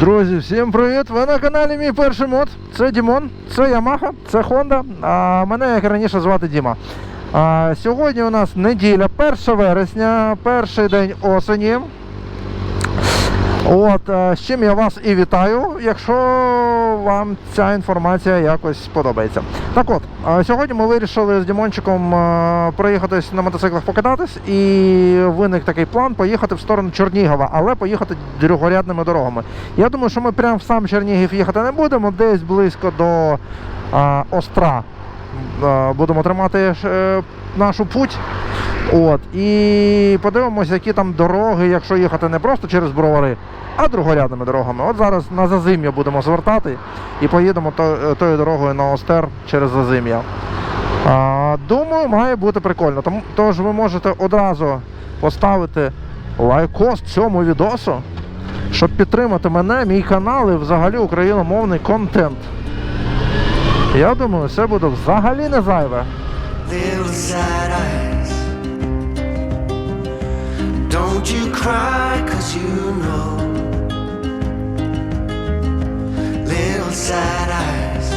Друзі, всім привіт! Ви на каналі Мій перший мод. Це Дімон, це Ямаха, це Honda. А мене, як раніше, звати Діма. А, сьогодні у нас неділя, 1 вересня, перший день осені. От, е, з чим я вас і вітаю, якщо вам ця інформація якось сподобається. Так от, е, сьогодні ми вирішили з Дімончиком е, проїхатись на мотоциклах покататись, і виник такий план поїхати в сторону Чернігова, але поїхати другорядними дорогами. Я думаю, що ми прямо в сам Чернігів їхати не будемо, десь близько до Остра будемо тримати нашу путь. От, і подивимося, які там дороги, якщо їхати не просто через бровари, а другорядними дорогами. От зараз на Зазим'я будемо звертати і поїдемо то- тою дорогою на Остер через Зазим'я. Думаю, має бути прикольно. Тому, тож ви можете одразу поставити лайкос цьому відосу, щоб підтримати мене, мій канал і взагалі україномовний контент. Я думаю, це буде взагалі не зайве. Don't you cry, cause you know. Little sad eyes.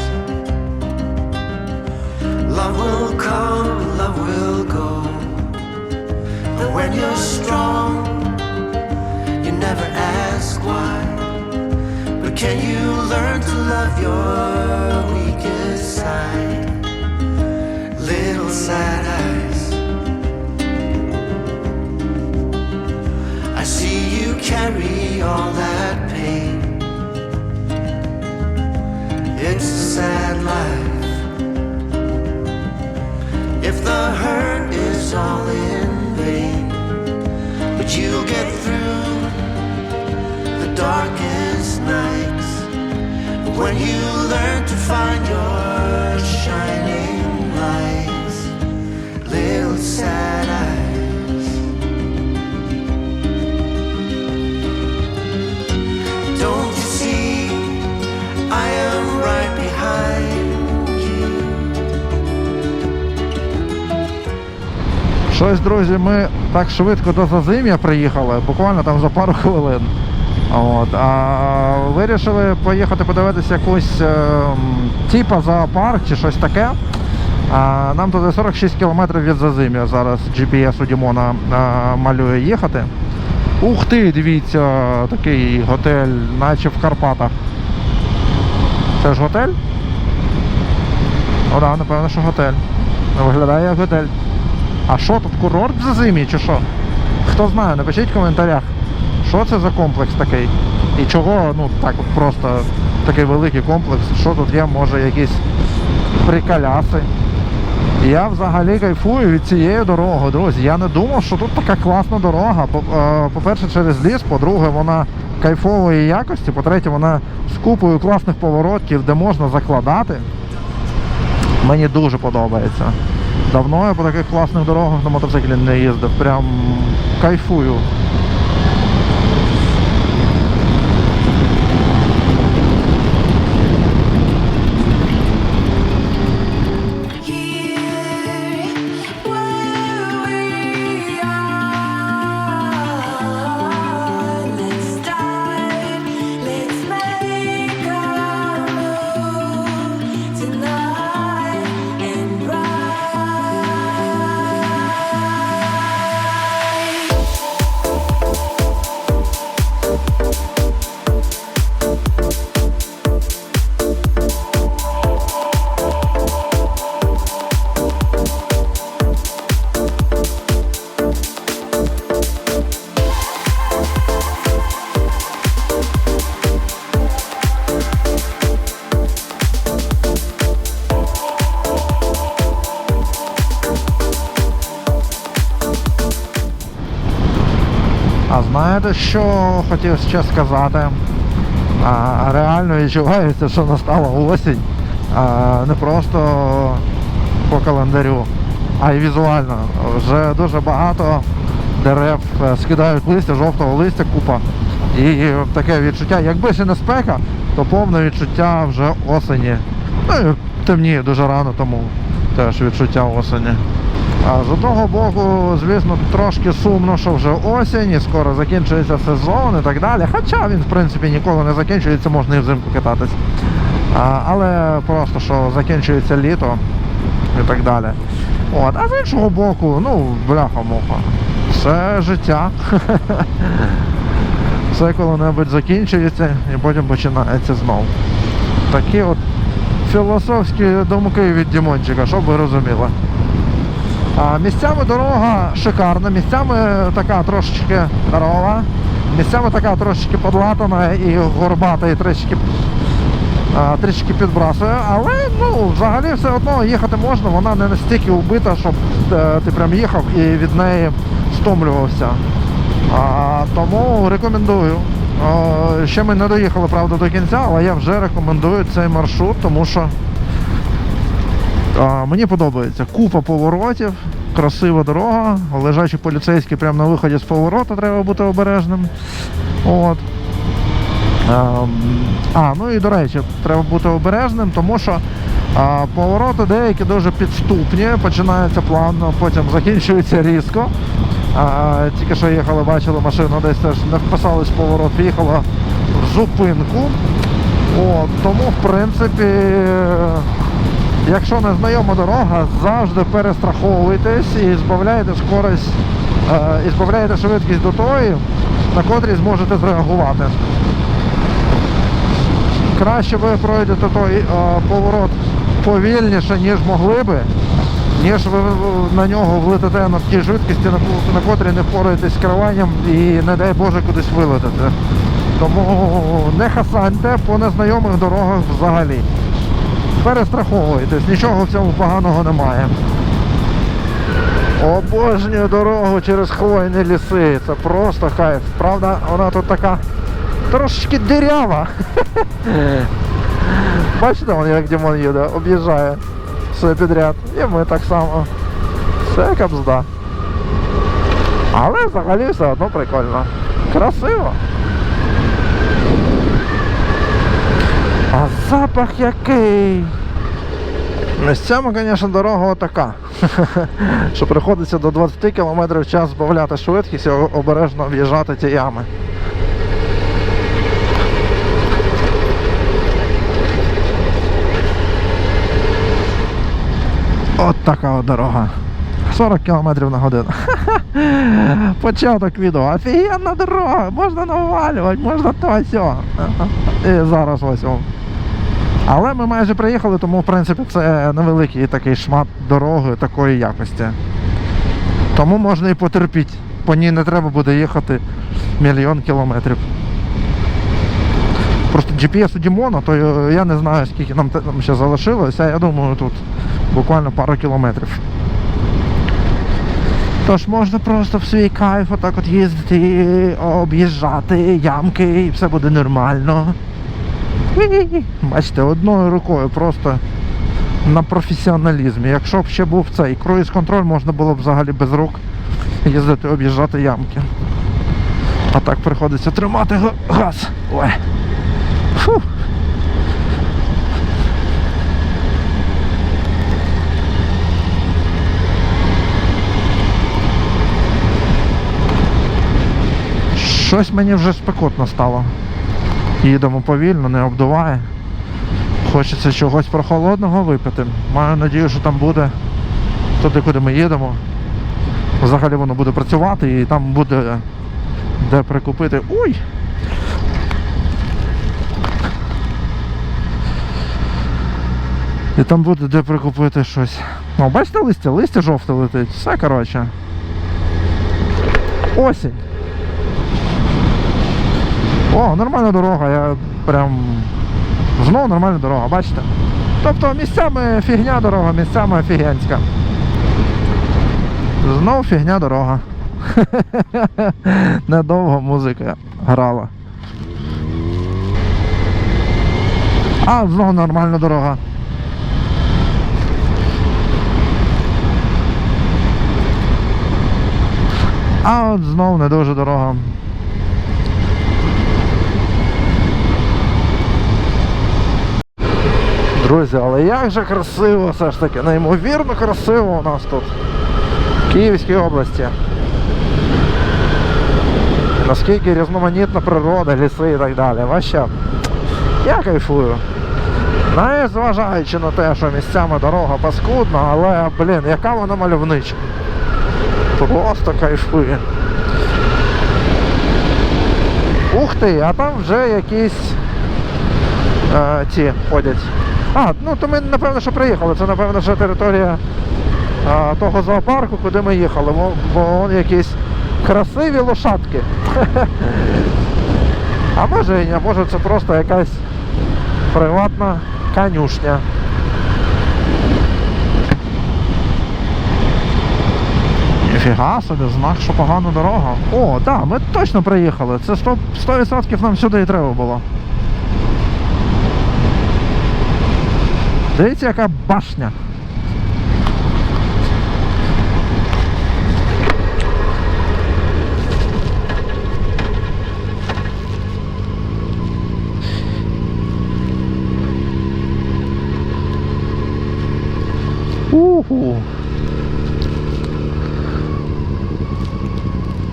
Love will come, love will go. But when you're strong, you never ask why. But can you learn to love your weakest side? little sad eyes. Carry all that pain. It's a sad life. If the hurt is all in vain, but you'll get through the darkest nights. When you learn to find your shining Щось, друзі, ми так швидко до Зазим'я приїхали, буквально там за пару хвилин. От, а вирішили поїхати подивитися якусь е, типа зоопарк чи щось таке. А, нам туди 46 кілометрів від Зазим'я зараз GPS у Дімона а, малює їхати. Ух ти, дивіться, такий готель, наче в Карпатах. Це ж готель? О, да, напевно, що готель. Виглядає як готель. А що тут курорт в Зазимі чи що? Хто знає, напишіть в коментарях, що це за комплекс такий. І чого, ну так от просто такий великий комплекс, що тут є, може якісь приколяси. Я взагалі кайфую від цієї дороги, друзі. Я не думав, що тут така класна дорога. Е, По-перше, через ліс, по-друге, вона кайфової якості, по-третє, вона з купою класних поворотів, де можна закладати. Мені дуже подобається. Давно я по таких класних дорогах на мотоциклі не їздив. Прям кайфую. Знаєте, що хотів ще сказати? А, реально відчувається, що настала осінь. А, не просто по календарю, а й візуально. Вже дуже багато дерев е, скидають листя, жовтого листя купа. І таке відчуття, якби ще не спека, то повне відчуття вже осені. Ну і темніє дуже рано, тому теж відчуття осені. З одного боку, звісно, трошки сумно, що вже осінь і скоро закінчується сезон і так далі. Хоча він, в принципі, ніколи не закінчується, можна і взимку кататись. Але просто що закінчується літо і так далі. От. А з іншого боку, ну, бляха-муха. Це життя. Все коли-небудь закінчується і потім починається знов. Такі от філософські думки від Дімончика, щоб ви розуміли. А, місцями дорога шикарна, місцями така трошечки здорова, місцями така трошечки подлатана і горбата, і трішки, трішки підбрасує, але ну, взагалі все одно їхати можна, вона не настільки вбита, щоб е, ти прям їхав і від неї стомлювався. А, тому рекомендую. А, ще ми не доїхали, правда, до кінця, але я вже рекомендую цей маршрут, тому що мені подобається. Купа поворотів, красива дорога, лежачі поліцейські прямо на виході з повороту, треба бути обережним. От. А, ну і до речі, треба бути обережним, тому що а, повороти деякі дуже підступні, починаються плавно, потім закінчуються різко. А, тільки що їхали, бачили машину, десь теж не вписались в поворот, їхала в зупинку. От, тому, в принципі, якщо не знайома дорога, завжди перестраховуйтесь і збавляйте скорість, е, і збавляйте швидкість до тої, на котрій зможете зреагувати. Краще ви пройдете той е, поворот повільніше, ніж могли би, ніж ви на нього влетите на такій швидкості, на котрій не впораєтесь з керуванням і, не дай Боже, кудись вилетите. Тому не хасаньте по незнайомих дорогах взагалі. Перестраховуйтесь, нічого в цьому поганого немає. Обожнюю дорогу через хвойні ліси. Це просто кайф. Правда, вона тут така трошечки дирява. Бачите, вон як Дімон їде, об'їжджає все підряд. І ми так само. Все кабзда. Але взагалі все одно прикольно. Красиво. А запах який. Місцями, звісно, дорога отака. що приходиться до 20 км в час збавляти швидкість і обережно об'їжджати ті ями. От така от дорога. 40 км на годину. Початок відео. Офігенна дорога, можна навалювати, можна то сьо. І зараз ось. Але ми майже приїхали, тому в принципі це невеликий такий шмат дороги такої якості. Тому можна і потерпіти. По ній не треба буде їхати мільйон кілометрів. Просто GPS у Дімона, то я не знаю, скільки нам там ще залишилося, я думаю, тут буквально пару кілометрів. Тож можна просто в свій кайф отак от їздити, об'їжджати ямки і все буде нормально. Бачите, одною рукою просто на професіоналізмі. Якщо б ще був цей круїз-контроль, можна було б взагалі без рук їздити, об'їжджати ямки. А так приходиться тримати газ. Ой. Фу. Щось мені вже спекотно стало. Їдемо повільно, не обдуває. Хочеться чогось прохолодного випити. Маю надію, що там буде туди, куди ми їдемо. Взагалі воно буде працювати і там буде де прикупити. Ой! І там буде де прикупити щось. О, бачите листя? Листя жовте летить. Все коротше. Осінь. О, нормальна дорога, я прям. Знову нормальна дорога, бачите? Тобто місцями фігня дорога, місцями офігенська. Знов фігня дорога. Недовго музика грала. А, знову нормальна дорога. А от знов не дуже дорога. Друзі, але як же красиво все ж таки, неймовірно красиво у нас тут. в Київській області. Наскільки різноманітна природа, ліси і так далі. Вообще, я кайфую. Не зважаючи на те, що місцями дорога паскудна, але, блін, яка вона мальовнича. Просто кайфує. Ух ти, а там вже якісь е, ці ходять. А, ну то ми напевно, що приїхали. Це напевно, що територія е, того зоопарку, куди ми їхали. Бо, бо вон якісь красиві лошадки. А може і ні, може це просто якась приватна конюшня. Ніфіга собі, знак, що погана дорога. О, так, ми точно приїхали. Це 100%, 100% нам сюди і треба було. Дивіться, яка башня. Уху.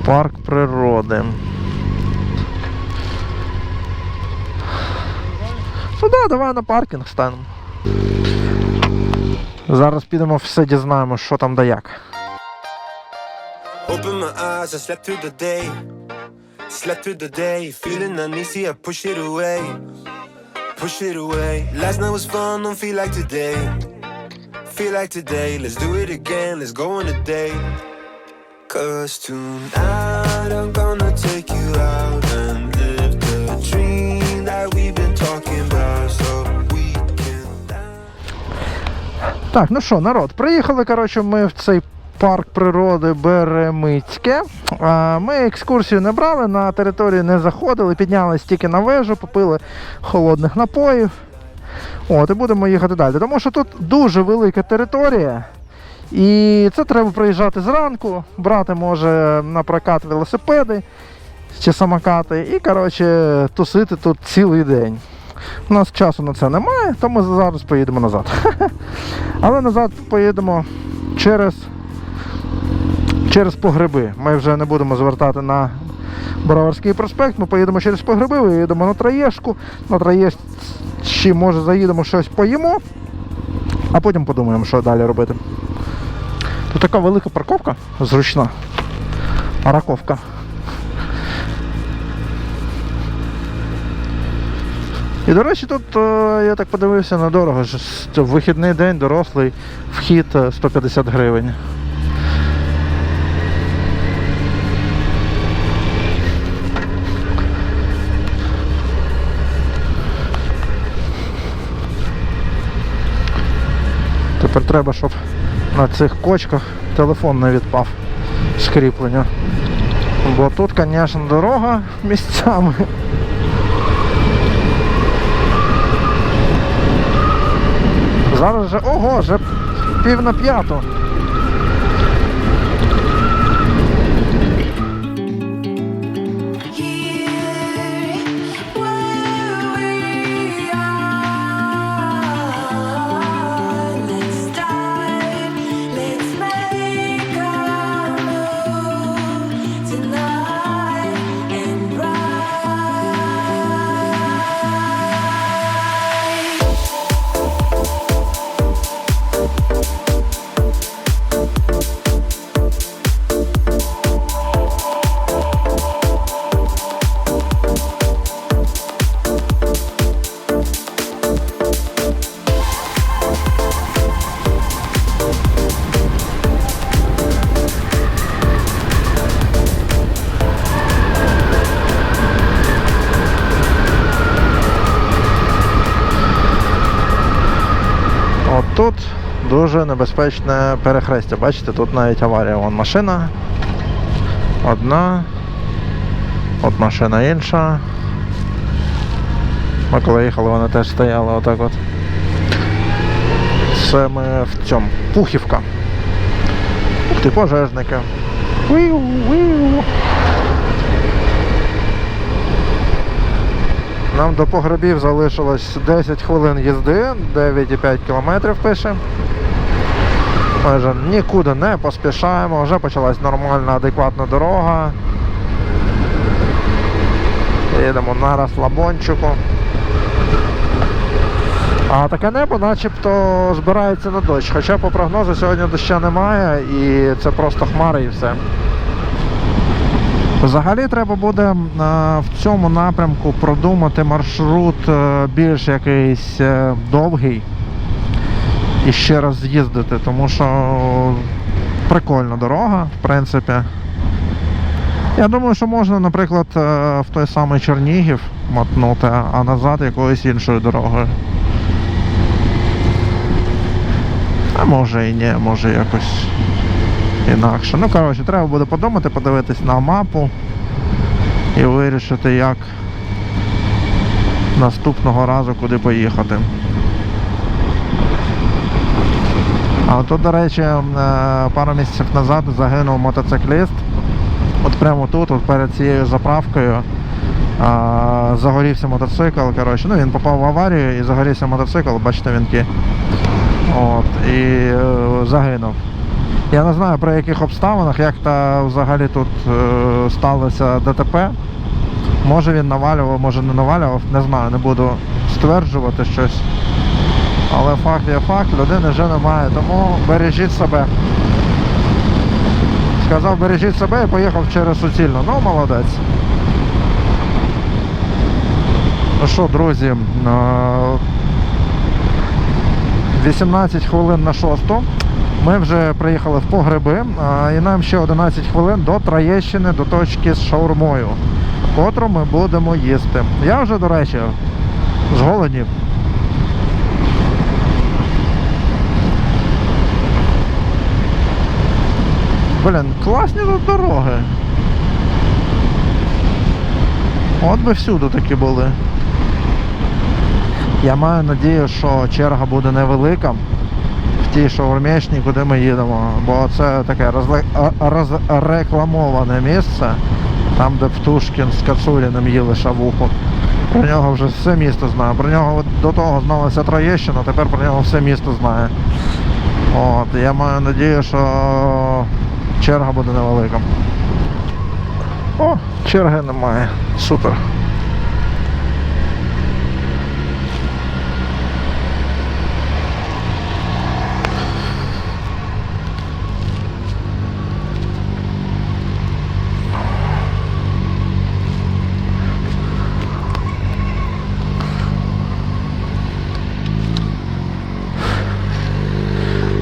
Парк природи. Ну да, давай на паркінг станемо. Зараз підемо все дізнаємо, що там да як. Open my eyes, I slept through the day. Slept through the day, feeling uneasy, I push it away. Push it away. Last night was fun, don't feel like today. Feel like today, let's do it again, let's go on a date. Cause tonight I'm gonna take you out and Так, ну що, народ, приїхали, коротше, ми в цей парк природи Беремицьке. Ми екскурсію не брали, на територію не заходили, піднялись тільки на вежу, попили холодних напоїв. От, і будемо їхати далі. Тому що тут дуже велика територія. І це треба приїжджати зранку, брати може на прокат велосипеди чи самокати, і коротше, тусити тут цілий день. У нас часу на це немає, тому зараз поїдемо назад. Але назад поїдемо через, через погреби. Ми вже не будемо звертати на Броварський проспект, ми поїдемо через погреби, виїдемо на Троєшку. На Троєшці, може, заїдемо щось поїмо, а потім подумаємо, що далі робити. Тут така велика парковка, зручна. Параковка. І, до речі, тут, е, я так подивився, недорого. ж, с- В вихідний день дорослий вхід е, 150 гривень. Тепер треба, щоб на цих кочках телефон не відпав з кріплення. Бо тут, звісно, дорога місцями. Зараз вже... ого, вже пів на п'яту. Небезпечне перехрестя. Бачите, тут навіть аварія. Вон машина. Одна. От машина інша. Ми коли їхали, вони теж стояли отак от. Це ми в цьому. Пухівка. Ух ти, пожежники. Виу, виу. Нам до погребів залишилось 10 хвилин їзди, 9,5 кілометрів пише. Ми вже нікуди не поспішаємо, вже почалась нормальна, адекватна дорога. Їдемо на розслабончику. А таке небо начебто збирається на дощ. Хоча по прогнозу сьогодні доща немає і це просто хмари і все. Взагалі треба буде е, в цьому напрямку продумати маршрут е, більш якийсь е, довгий і ще раз з'їздити, тому що прикольна дорога, в принципі. Я думаю, що можна, наприклад, е, в той самий Чернігів мотнути, а назад якоюсь іншою дорогою. А може і ні, може якось інакше. Ну, коротше, треба буде подумати, подивитись на мапу і вирішити, як наступного разу куди поїхати. А тут, до речі, е, пару місяців назад загинув мотоцикліст. От прямо тут, от перед цією заправкою, а, загорівся мотоцикл. Коротше, ну він попав в аварію і загорівся мотоцикл, бачите вінки. От, і е, загинув. Я не знаю про яких обставинах, як та взагалі тут е, сталося ДТП. Може він навалював, може не навалював, не знаю, не буду стверджувати щось. Але факт є факт, людини вже немає, тому бережіть себе. Сказав, бережіть себе і поїхав через суцільну. Ну, молодець. Ну що, друзі, е, 18 хвилин на шосту. Ми вже приїхали в погреби, і нам ще 11 хвилин до Троєщини, до точки з шаурмою, котру ми будемо їсти. Я вже, до речі, зголоднів. Блін, класні тут дороги. От би всюди такі були. Я маю надію, що черга буде невелика в тій шаурмєчні, куди ми їдемо. Бо це таке розрекламоване місце, там, де Птушкін з Кацуріним їли шавуху. Про нього вже все місто знає. Про нього до того зналася Троєщина, тепер про нього все місто знає. От, я маю надію, що черга буде невелика. О, черги немає. Супер.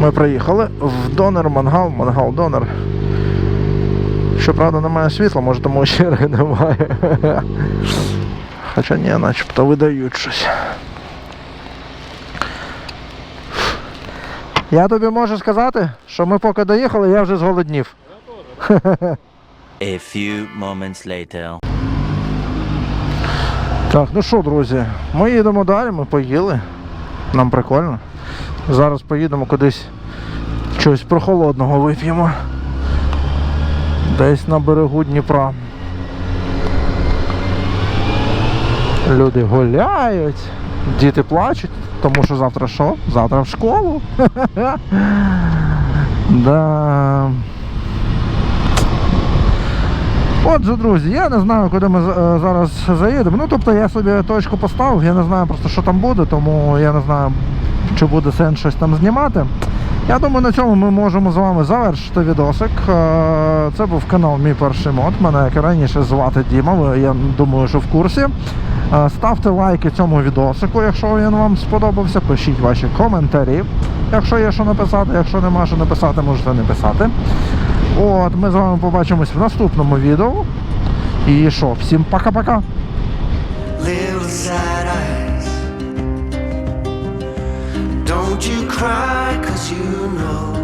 Ми приїхали в донор мангал, мангал донор. Щоправда, немає світла, може тому черги немає. Хоча ні, начебто видають щось. Я тобі можу сказати, що ми поки доїхали, я вже зголоднів. A few moments later. Так, ну що, друзі, ми їдемо далі, ми поїли. Нам прикольно. Зараз поїдемо кудись щось прохолодного вип'ємо. Десь на берегу Дніпра. Люди гуляють, діти плачуть, тому що завтра що? Завтра в школу. да. Отже, друзі, я не знаю, куди ми е, зараз заїдемо. Ну, тобто я собі точку поставив, я не знаю просто, що там буде, тому я не знаю, чи буде сенс щось там знімати. Я думаю, на цьому ми можемо з вами завершити відосик. Е, Це був канал Мій перший мод. Мене як раніше звати Діма. Я думаю, що в курсі. Е, Ставте лайки цьому відосику, якщо він вам сподобався. Пишіть ваші коментарі. Якщо є що написати, якщо нема що написати, можете не писати. От, ми з вами побачимось в наступному відео. І що, всім пока-пока. Don't you cry, cause you know.